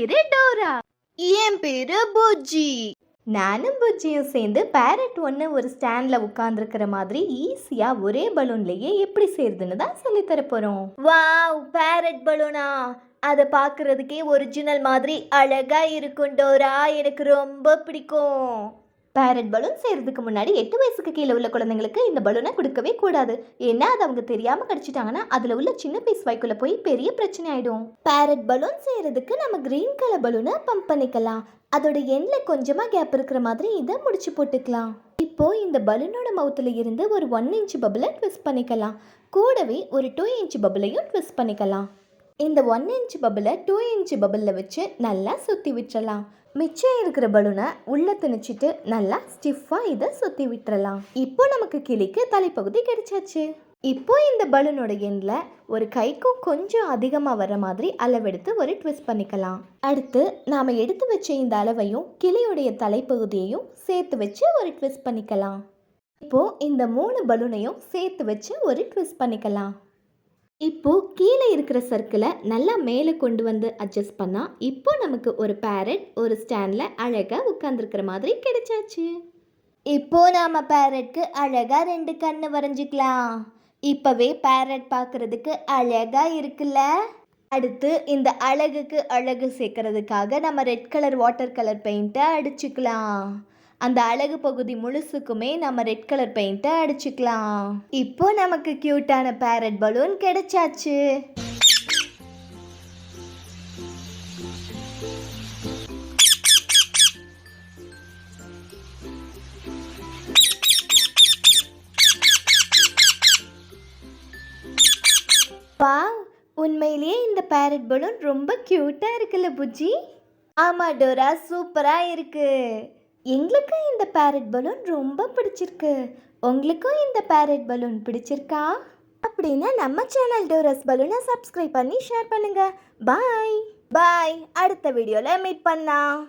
பேரு டோரா. என் பேரு புஜ்ஜி. நானும் புஜ்ஜியும் சேர்ந்து பேரட் ஒன்று ஒரு ஸ்டாண்டில் உட்காந்துருக்கிற மாதிரி ஈஸியாக ஒரே பலூன்லேயே எப்படி செய்யறதுன்னு தான் சொல்லித்தர போகிறோம் வாவ் பேரட் பலூனா அதை பார்க்கறதுக்கே ஒரிஜினல் மாதிரி அழகா இருக்கும் டோரா. எனக்கு ரொம்ப பிடிக்கும். பேரட் பலூன் செய்கிறதுக்கு முன்னாடி எட்டு வயசுக்கு கீழே உள்ள குழந்தைங்களுக்கு இந்த பலூனை கொடுக்கவே கூடாது. ஏன்னா அது அவங்க தெரியாமல் கடிச்சிட்டாங்கன்னா அதில் உள்ள சின்ன பீஸ் வாய்க்குள்ளே போய் பெரிய பிரச்சனை ஆகிடும் பேரட் பலூன் செய்கிறதுக்கு நம்ம கிரீன் கலர் பலூனை பம்ப் பண்ணிக்கலாம். அதோட எண்ணில் கொஞ்சமாக கேப் இருக்கிற மாதிரி இதை முடிச்சு போட்டுக்கலாம். இப்போ இந்த பலூனோட மவுத்தில் இருந்து ஒரு ஒன் இன்ச் பபுளை ட்விஸ்ட் பண்ணிக்கலாம். கூடவே ஒரு டூ இன்ச் பபுளையும் ட்விஸ்ட் பண்ணிக்கலாம். இந்த ஒன் இன்ச் பபுளை டூ இன்ச் பபுளில் வச்சு நல்லா சுற்றி விட்டுறலாம். மிச்சம் இருக்கிற பலூனை உள்ளே திணிச்சிட்டு நல்லா ஸ்டிஃபாக இதை சுற்றி விட்டுறலாம். இப்போ நமக்கு கிளிக்கு தலைப்பகுதி கிடைச்சாச்சு. இப்போ இந்த பலூனோட எண்ணில் ஒரு கைக்கும் கொஞ்சம் அதிகமாக வர மாதிரி அளவெடுத்து ஒரு ட்விஸ்ட் பண்ணிக்கலாம். அடுத்து நாம் எடுத்து வச்ச இந்த அளவையும் கிளியுடைய தலைப்பகுதியையும் சேர்த்து வச்சு ஒரு ட்விஸ்ட் பண்ணிக்கலாம். இப்போ இந்த மூணு பலூனையும் சேர்த்து வச்சு ஒரு ட்விஸ்ட் பண்ணிக்கலாம். இப்போது கீழே இருக்கிற சர்க்கிளை நல்லா மேலே கொண்டு வந்து அட்ஜஸ்ட் பண்ணால் இப்போ நமக்கு ஒரு பேரட் ஒரு ஸ்டாண்டில் அழகாக உட்காந்துருக்கிற மாதிரி கிடைச்சாச்சு. இப்போ நாம் பேரட்க்கு அழகாக ரெண்டு கண்ணு வரைஞ்சிக்கலாம். இப்போவே பேரட் பார்க்குறதுக்கு அழகாக இருக்குல்ல? அடுத்து இந்த அழகுக்கு அழகு சேர்க்கறதுக்காக நம்ம ரெட் கலர் வாட்டர் கலர் பெயிண்ட்டை அடிச்சுக்கலாம். அந்த அழகு பகுதி முழுசுக்குமே நம்ம ரெட் கலர் பெயிண்ட்டை அடிச்சுக்கலாம். இப்போ நமக்கு கியூட்டான பேரட் பலூன் கிடைச்சாச்சு. பா உண்மையிலேயே இந்த பேரட் பலூன் ரொம்ப க்யூட்டாக இருக்குல்ல புஜ்ஜி? ஆமாம் டோரா சூப்பராக இருக்குது எங்களுக்கும் இந்த பேரட் பலூன் ரொம்ப பிடிச்சிருக்கு. உங்களுக்கும் இந்த பேரட் பலூன் பிடிச்சிருக்கா? அப்படின்னா நம்ம சேனல் டோரஸ் பலூனை சப்ஸ்கிரைப் பண்ணி ஷேர் பண்ணுங்க. பாய் பாய் அடுத்த வீடியோவில் மீட் பண்ணலாம்.